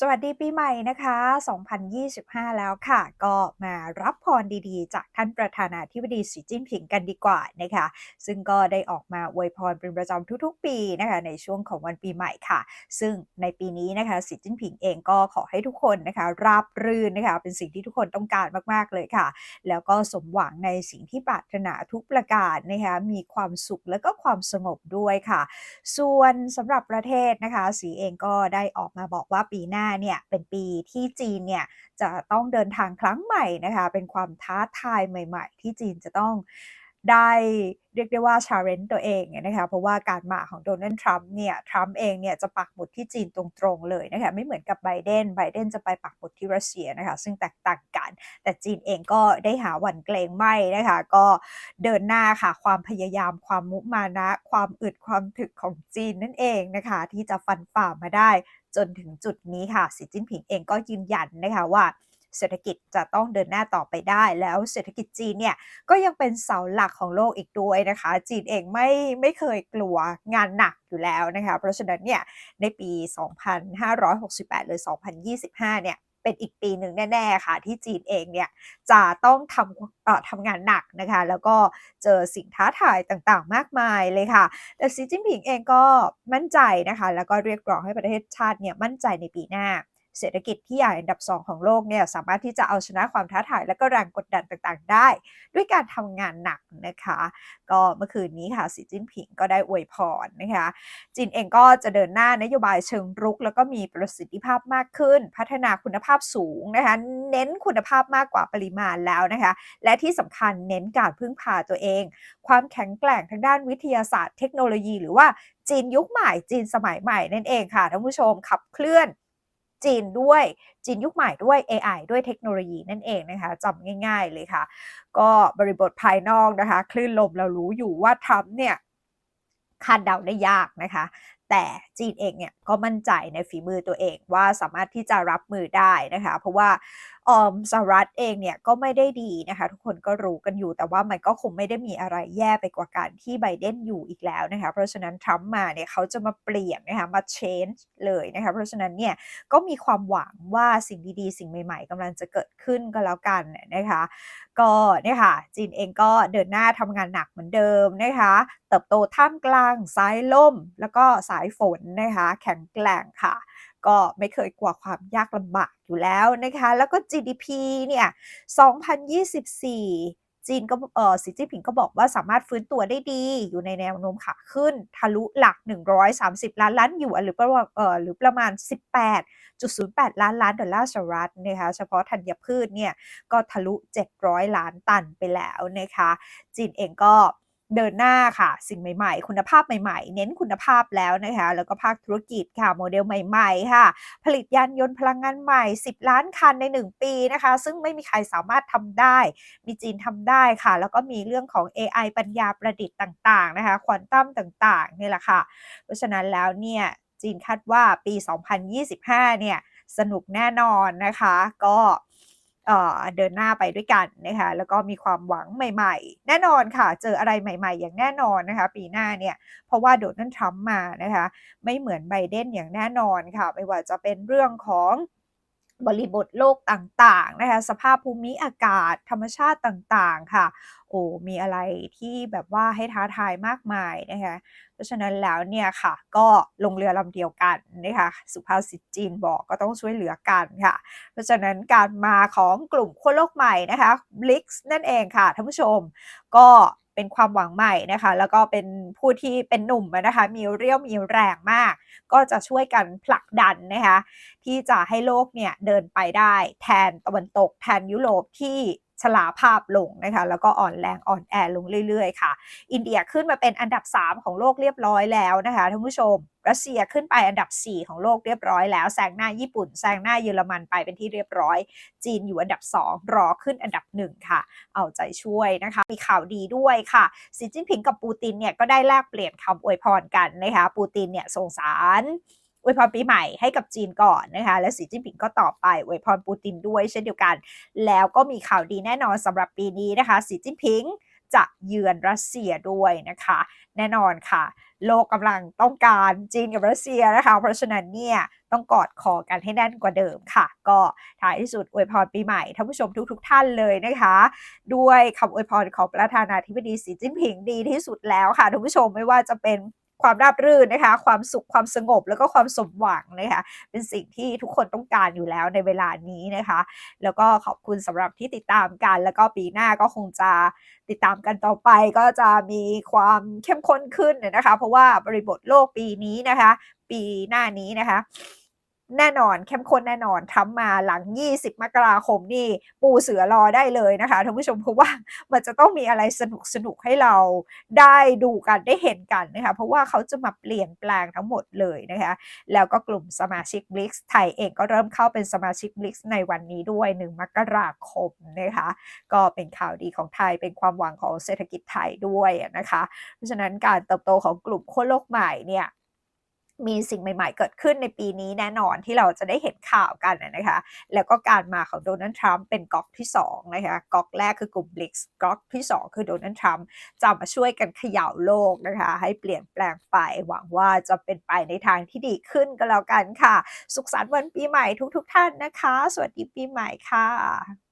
สวัสดีปีใหม่นะคะ 2025 แล้วค่ะ ก็มารับพรดีๆ จากท่านประธานาธิบดีสีจิ้นผิงกันดีกว่านะคะ ซึ่งก็ได้ออกมาอวยพรเป็นประจำทุกๆ ปีนะคะ ในช่วงของวันปีใหม่ค่ะ ซึ่งในปีนี้นะคะสีจิ้นผิงเองก็ขอให้ทุกคนนะคะ ราบรื่นนะคะ เป็นสิ่งที่ทุกคนต้องการมากๆเลยค่ะ แล้วก็สมหวังในสิ่งที่ปรารถนาทุกประการนะคะ มีความสุขและก็ความสงบด้วยค่ะ ส่วนสำหรับประเทศนะคะ สีเองก็ได้ออกมาบอกว่าปีหน้าเนี่ยเป็นปีที่จีนเนี่ยจะต้องเดินทางครั้งใหม่นะคะ เป็นความท้าทายใหม่ ๆ ที่จีนจะต้อง ได้เรียกได้ว่าชาเลนจ์ตัวเองนะคะเพราะว่าการมาของโดนัลด์ทรัมป์เนี่ยทรัมป์เองเนี่ยจะปักหมุดที่จีนตรงๆเลยนะคะไม่เหมือนกับไบเดนไบเดนจะไปปักหมุดที่รัสเซียนะคะซึ่งแตกต่างกัน แต่จีนเองก็ได้หาหวันเกรงไม่นะคะก็เดินหน้าค่ะความพยายามความมุมานะ ความอึดความถึกของจีนนั่นเองนะคะที่จะฟันฝ่ามาได้จนถึงจุดนี้ค่ะสีจิ้นผิงเองก็ยืนยันนะคะว่า เศรษฐกิจจะต้องเดินหน้าต่อไปได้ แล้วเศรษฐกิจจีนเนี่ยก็ยังเป็นเสาหลักของโลกอีกด้วยนะคะ จีนเองไม่ไม่เคยกลัวงานหนักอยู่แล้วนะคะ เพราะฉะนั้นเนี่ยในปี 2568 หรือ 2025 เนี่ยเป็นอีกปีหนึ่งแน่ ๆ ค่ะ ที่จีนเองเนี่ยจะต้องทำต่อทำงานหนักนะคะ แล้วก็เจอสิ่งท้าทายต่างๆ มากมายเลยค่ะ แต่สีจิ้นผิงเองก็มั่นใจนะคะ แล้วก็เรียกร้องให้ประเทศชาติเนี่ยมั่นใจในปีหน้า เศรษฐกิจที่ใหญ่อันดับ 2 ของโลกเนี่ยสามารถที่จะเอาชนะความท้าทายและก็แรงกดดันต่างๆ ได้ ด้วยการทำงานหนักนะคะ ก็เมื่อคืนนี้ค่ะสีจิ้นผิงก็ได้อวยพรนะคะ จีนเองก็จะเดินหน้านโยบายเชิงรุก แล้วก็มีประสิทธิภาพมากขึ้น พัฒนาคุณภาพสูงนะคะเน้นคุณภาพมากกว่าปริมาณแล้วนะคะ และที่สำคัญเน้นการพึ่งพาตัวเอง ความแข็งแกร่งทางด้านวิทยาศาสตร์เทคโนโลยี หรือว่าจีนยุคใหม่จีนสมัยใหม่นั่นเองค่ะท่านผู้ชมขับเคลื่อน จีนด้วยจีนยุคใหม่ด้วย AI ด้วยเทคโนโลยีนั่นเองนะคะจำง่าย ๆเลยค่ะ ก็บริบทภายนอกนะคะ คลื่นลมเรารู้อยู่ว่าทรัมป์เนี่ยคาดเดาได้ยากนะคะแต่จีนเองเนี่ยก็มั่นใจในฝีมือตัวเองว่าสามารถที่จะรับมือได้นะคะ เพราะว่าออมสหรัฐเองเนี่ยก็ไม่ได้ดีนะคะ ทุกคนก็รู้กันอยู่ แต่ว่ามันก็คงไม่ได้มีอะไรแย่ไปกว่าการที่ไบเดนอยู่อีกแล้วนะคะ เพราะฉะนั้นทรัมป์มาเนี่ยเขาจะมาเปลี่ยนนะคะมา change เลยนะคะ เพราะฉะนั้นเนี่ยก็มีความหวังว่าสิ่งดีๆ สิ่งใหม่ๆกำลังจะเกิดขึ้นก็แล้วกันนะคะ ก็เนี่ยค่ะจีนเองก็เดินหน้าทำงานหนักเหมือนเดิมนะคะ เติบโตท่ามกลางสายลมแล้วก็สายฝนนะคะ แข็งแกร่งค่ะ ก็ไม่เคยกลัวความยากลำบากอยู่แล้วนะคะ แล้วก็ GDP เนี่ย 2024จีนก็เออสีจิ้นผิงก็บอกว่าสามารถฟื้นตัวได้ดีอยู่ในแนวโน้มขาขึ้น ทะลุหลัก 130 ล้านล้านหยวนหรือประมาณเออหรือประมาณ 18.08 ล้านล้านดอลลาร์สหรัฐนะคะเฉพาะธัญพืชเนี่ยก็ทะลุ 700 ล้านตันไปแล้วนะคะ จีนเองก็ เดินหน้าค่ะ สิ่งใหม่ๆ คุณภาพใหม่ๆ เน้นคุณภาพแล้วนะคะ แล้วก็ภาคธุรกิจค่ะ โมเดลใหม่ๆ ค่ะ ผลิตยานยนต์พลังงานใหม่ 10 ล้านคันใน 1 ปีนะคะ ซึ่งไม่มีใครสามารถทำได้ มีจีนทำได้ค่ะ แล้วก็มีเรื่องของ AI ปัญญาประดิษฐ์ต่างๆ นะคะ ควอนตัมต่างๆ นี่แหละค่ะ เพราะฉะนั้นแล้วเนี่ย จีนคาดว่าปี 2025 เนี่ย สนุกแน่นอนนะคะ ก็ เดินหน้าไปด้วยกันนะคะแล้วก็มีความหวังใหม่ ๆ แน่นอนค่ะ เจออะไรใหม่ ๆ อย่างแน่นอนนะคะ ปีหน้าเนี่ยเพราะว่าโดนัลด์ทรัมป์มานะคะ ไม่เหมือนไบเดนอย่างแน่นอนค่ะ ไม่ว่าจะเป็นเรื่องของ บริบทโลกต่างๆนะคะสภาพภูมิอากาศธรรมชาติต่างๆค่ะ โอ้มีอะไรที่แบบว่าให้ท้าทายมากมายนะคะเพราะฉะนั้นแล้วเนี่ยค่ะ ก็ลงเรือลำเดียวกันนะคะสุภาษิตจีนบอกก็ต้องช่วยเหลือกันค่ะ เพราะฉะนั้นการมาของกลุ่มขั้วโลกใหม่นะคะ BRICS นั่นเองค่ะท่านผู้ชมก็ เป็นความหวังใหม่นะคะ แล้วก็เป็นผู้ที่เป็นหนุ่มนะคะ มีเรี่ยวมีแรงมาก ก็จะช่วยกันผลักดันนะคะ ที่จะให้โลกเนี่ยเดินไปได้แทนตะวันตกแทนยุโรปที่ ชลาภาพลงนะคะ แล้วก็อ่อนแรงอ่อนแอลงเรื่อยๆค่ะ อินเดียขึ้นมาเป็นอันดับ 3 ของโลกเรียบร้อยแล้วนะคะท่านผู้ชม รัสเซียขึ้นไปอันดับ 4 ของโลกเรียบร้อยแล้วแซงหน้าญี่ปุ่นแซงหน้าเยอรมันไปเป็นที่เรียบร้อย จีนอยู่อันดับ 2 รอขึ้นอันดับ 1 ค่ะ เอาใจช่วยนะคะ มีข่าวดีด้วยค่ะสีจิ้นผิงกับปูตินเนี่ยก็ได้แลกเปลี่ยนคำอวยพรกันนะคะปูตินเนี่ยส่งสาร อวยพรปีใหม่ให้กับจีนก่อนนะคะและสีจิ้นผิงก็ตอบไปอวยพรปูตินด้วยเช่นเดียวกัน แล้วก็มีข่าวดีแน่นอนสำหรับปีนี้นะคะสีจิ้นผิงจะเยือนรัสเซียด้วยนะคะ แน่นอนค่ะ โลกกำลังต้องการจีนกับรัสเซียนะคะ เพราะฉะนั้นเนี่ยต้องกอดคอกันให้แน่นกว่าเดิมค่ะ ก็ท้ายที่สุดอวยพรปีใหม่ท่านผู้ชมทุกๆทท่านเลยนะคะ ด้วยคำอวยพรของประธานาธิบดีสีจิ้นผิงดีที่สุดแล้วค่ะท่านผู้ชมไม่ว่าจะเป็น ความราบรื่นนะคะ ความสุขความสงบแล้วก็ความสมหวังนะคะ เป็นสิ่งที่ทุกคนต้องการอยู่แล้วในเวลานี้นะคะ แล้วก็ขอบคุณสำหรับที่ติดตามกัน แล้วก็ปีหน้าก็คงจะติดตามกันต่อไปก็จะมีความเข้มข้นขึ้นนะคะ เพราะว่าบริบทโลกปีนี้นะคะ ปีหน้านี้นะคะ แน่นอนเข้มข้นแน่นอนทำมาหลัง 20 มกราคมนี่ปูเสือรอได้เลยนะคะท่านผู้ชมเพราะว่ามันจะต้องมีอะไรสนุกสนุกให้เราได้ดูกันได้เห็นกันนะคะเพราะว่าเขาจะมาเปลี่ยนแปลงทั้งหมดเลยนะคะแล้วก็กลุ่มสมาชิก b r i c ไทยเองก็เริ่มเข้าเป็นสมาชิก b r i c ในวันนี้ด้วย 1 มกราคมนะคะก็เป็นข่าวดีของไทยเป็นความหวังของเศรษฐกิจไทยด้วยนะคะ เพราะฉะนั้นการเติบโตของกลุ่มโคโลกใหม่เนี่ย มีสิ่งใหม่ๆ เกิดขึ้นในปีนี้แน่นอนที่เราจะได้เห็นข่าวกันนะคะ แล้วก็การมาของโดนัลด์ทรัมป์เป็นก๊อกที่2นะคะก๊อกแรกคือกลุ่มบลิกส์ก๊อกที่ 2 คือโดนัลด์ทรัมป์จะมาช่วยกันเขย่าโลกนะคะ ให้เปลี่ยนแปลงไป หวังว่าจะเป็นไปในทางที่ดีขึ้นก็แล้วกันค่ะ สุขสันต์วันปีใหม่ทุกๆทท่านนะคะ สวัสดีปีใหม่ค่ะ